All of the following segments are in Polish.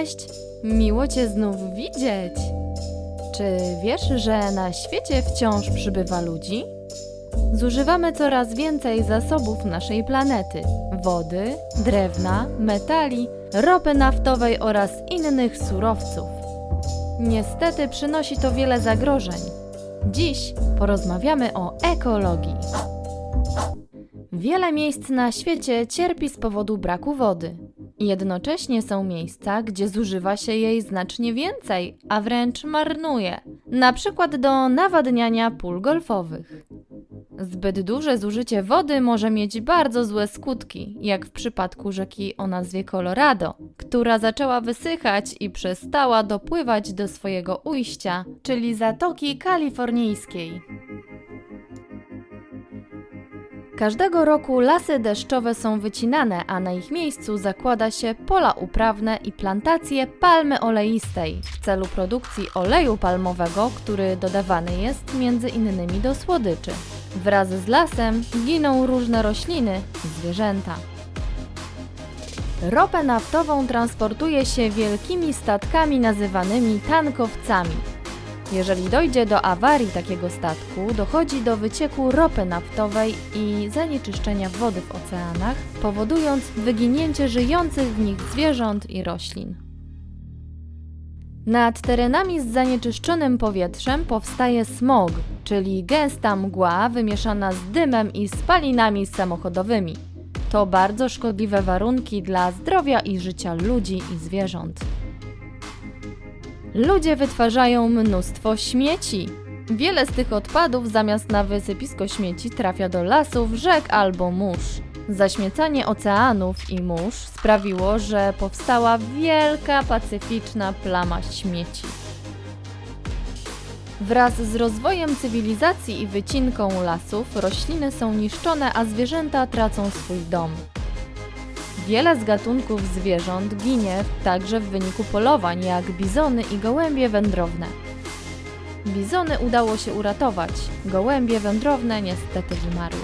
Cześć! Miło Cię znów widzieć. Czy wiesz, że na świecie wciąż przybywa ludzi? Zużywamy coraz więcej zasobów naszej planety: wody, drewna, metali, ropy naftowej oraz innych surowców. Niestety przynosi to wiele zagrożeń. Dziś porozmawiamy o ekologii. Wiele miejsc na świecie cierpi z powodu braku wody. Jednocześnie są miejsca, gdzie zużywa się jej znacznie więcej, a wręcz marnuje, na przykład do nawadniania pól golfowych. Zbyt duże zużycie wody może mieć bardzo złe skutki, jak w przypadku rzeki o nazwie Colorado, która zaczęła wysychać i przestała dopływać do swojego ujścia, czyli Zatoki Kalifornijskiej. Każdego roku lasy deszczowe są wycinane, a na ich miejscu zakłada się pola uprawne i plantacje palmy oleistej w celu produkcji oleju palmowego, który dodawany jest między innymi do słodyczy. Wraz z lasem giną różne rośliny i zwierzęta. Ropę naftową transportuje się wielkimi statkami nazywanymi tankowcami. Jeżeli dojdzie do awarii takiego statku, dochodzi do wycieku ropy naftowej i zanieczyszczenia wody w oceanach, powodując wyginięcie żyjących w nich zwierząt i roślin. Nad terenami z zanieczyszczonym powietrzem powstaje smog, czyli gęsta mgła wymieszana z dymem i spalinami samochodowymi. To bardzo szkodliwe warunki dla zdrowia i życia ludzi i zwierząt. Ludzie wytwarzają mnóstwo śmieci. Wiele z tych odpadów zamiast na wysypisko śmieci trafia do lasów, rzek albo mórz. Zaśmiecanie oceanów i mórz sprawiło, że powstała wielka pacyficzna plama śmieci. Wraz z rozwojem cywilizacji i wycinką lasów rośliny są niszczone, a zwierzęta tracą swój dom. Wiele z gatunków zwierząt ginie także w wyniku polowań, jak bizony i gołębie wędrowne. Bizony udało się uratować, gołębie wędrowne niestety wymarły.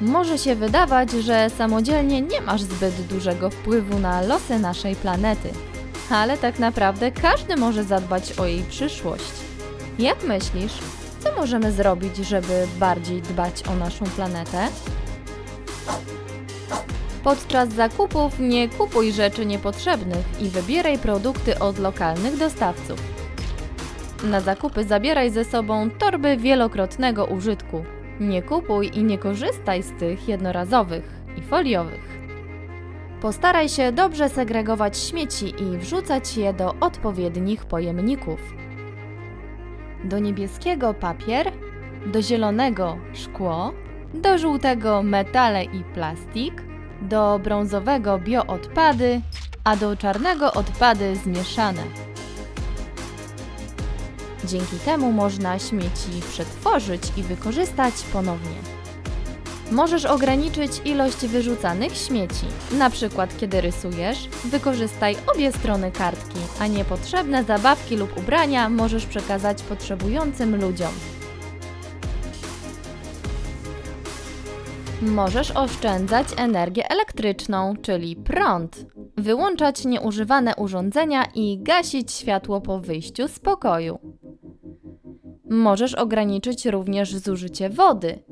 Może się wydawać, że samodzielnie nie masz zbyt dużego wpływu na losy naszej planety, ale tak naprawdę każdy może zadbać o jej przyszłość. Jak myślisz, co możemy zrobić, żeby bardziej dbać o naszą planetę? Podczas zakupów nie kupuj rzeczy niepotrzebnych i wybieraj produkty od lokalnych dostawców. Na zakupy zabieraj ze sobą torby wielokrotnego użytku. Nie kupuj i nie korzystaj z tych jednorazowych i foliowych. Postaraj się dobrze segregować śmieci i wrzucać je do odpowiednich pojemników. Do niebieskiego papier, do zielonego szkło, do żółtego metale i plastik, do brązowego bioodpady, a do czarnego odpady zmieszane. Dzięki temu można śmieci przetworzyć i wykorzystać ponownie. Możesz ograniczyć ilość wyrzucanych śmieci. Na przykład, kiedy rysujesz, wykorzystaj obie strony kartki, a niepotrzebne zabawki lub ubrania możesz przekazać potrzebującym ludziom. Możesz oszczędzać energię elektryczną, czyli prąd, wyłączać nieużywane urządzenia i gasić światło po wyjściu z pokoju. Możesz ograniczyć również zużycie wody.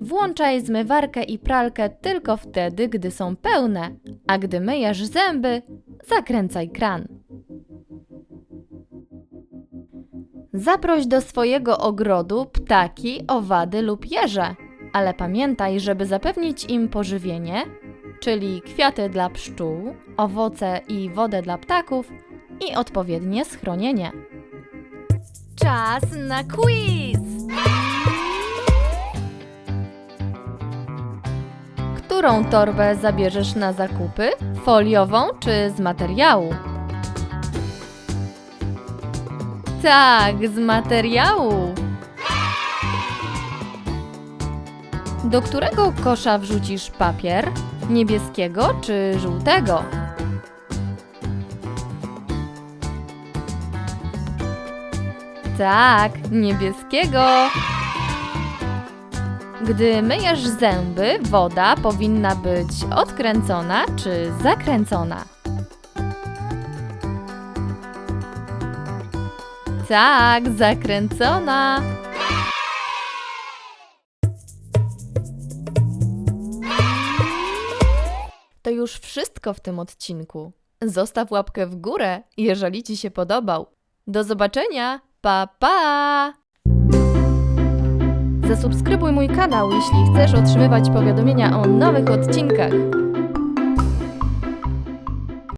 Włączaj zmywarkę i pralkę tylko wtedy, gdy są pełne, a gdy myjesz zęby, zakręcaj kran. Zaproś do swojego ogrodu ptaki, owady lub jeże ale pamiętaj, żeby zapewnić im pożywienie, czyli kwiaty dla pszczół, owoce i wodę dla ptaków i odpowiednie schronienie. Czas na quiz! Którą torbę zabierzesz na zakupy? Foliową czy z materiału? Tak, z materiału! Do którego kosza wrzucisz papier? Niebieskiego czy żółtego? Tak, niebieskiego. Gdy myjesz zęby, woda powinna być odkręcona czy zakręcona. Tak, zakręcona. To już wszystko w tym odcinku. Zostaw łapkę w górę, jeżeli Ci się podobał. Do zobaczenia. Pa pa! Zasubskrybuj mój kanał, jeśli chcesz otrzymywać powiadomienia o nowych odcinkach.